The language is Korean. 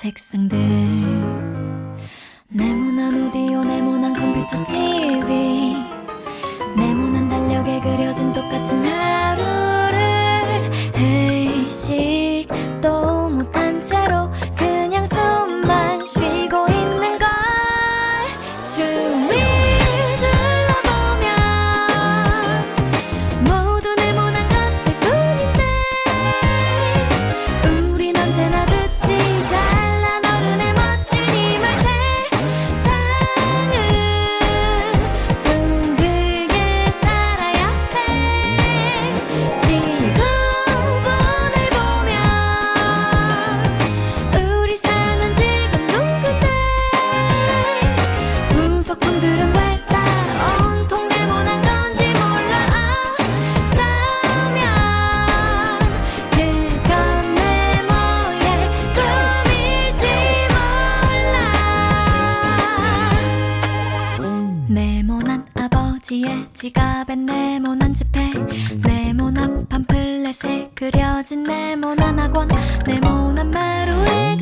책상들. 네모난 오디오 네모난 컴퓨터 TV 네모 아버지의 지갑엔 네모난 지폐 네모난 팜플렛에 그려진 네모난 학원 네모난 마루에